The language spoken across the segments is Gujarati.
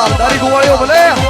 માલધારી ગોવાળિયો ભલે.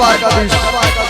જય દ્વારકાધીશ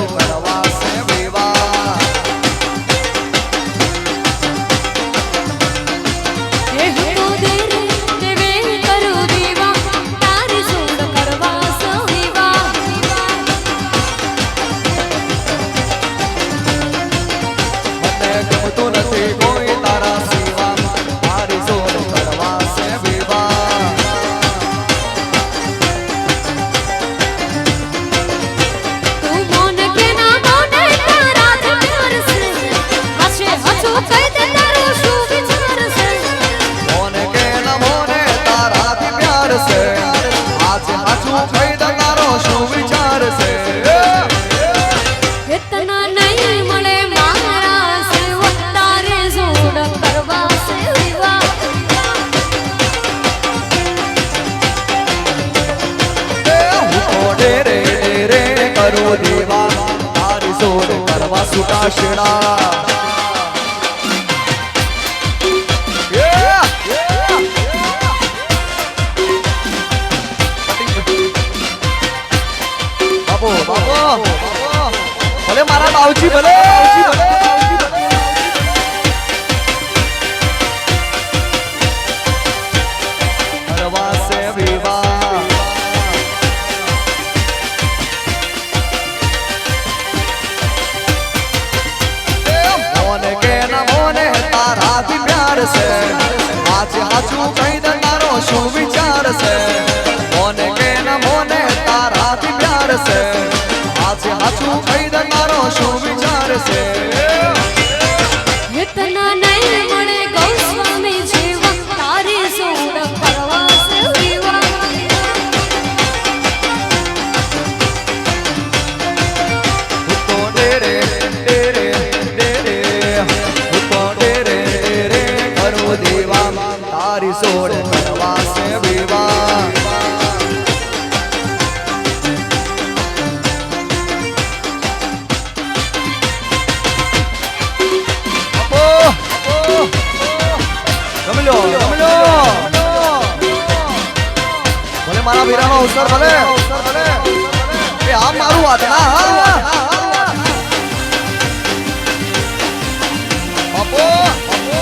મારો શું વિચાર એ મારા વીરાનો અવસર ભલે. એ આ મારું વાત ના બાપો બાપો.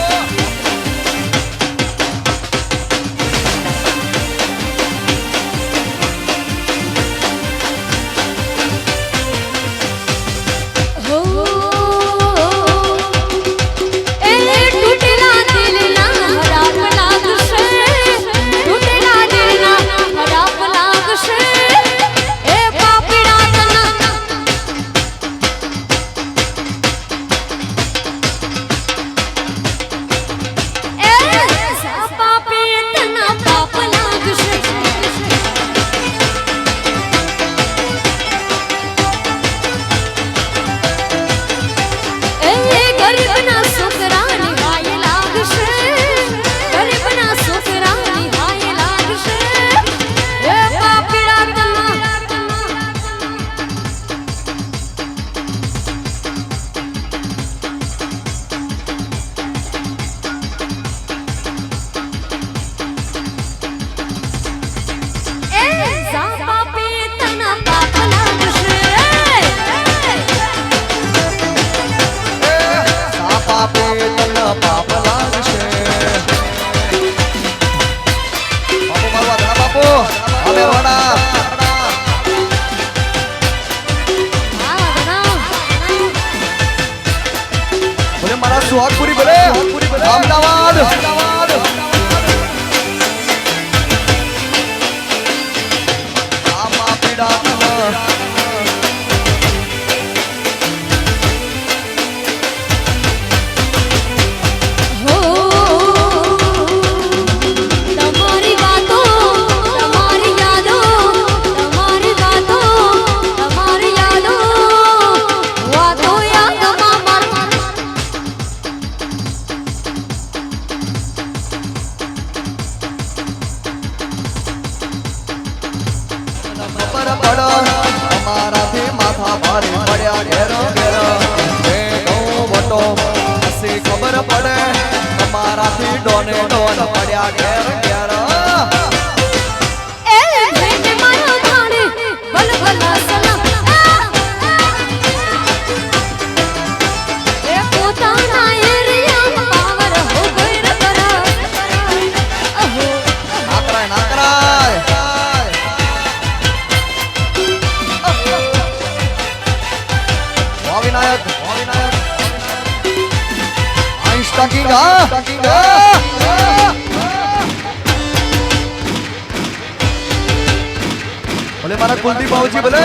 कुलदीप बाबूजी बोले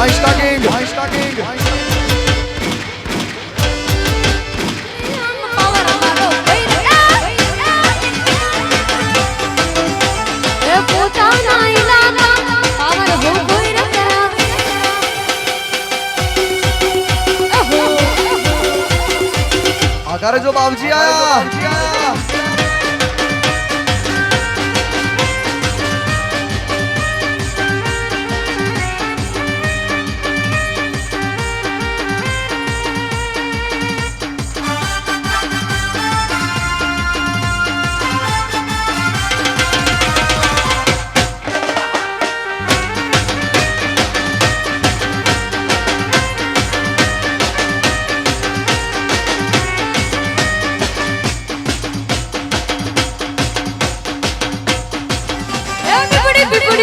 आहिस्ता किंग आहिस्ता किंग अगर जो बाबूजी आया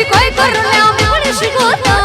কয় করলাম পড়ে শিখো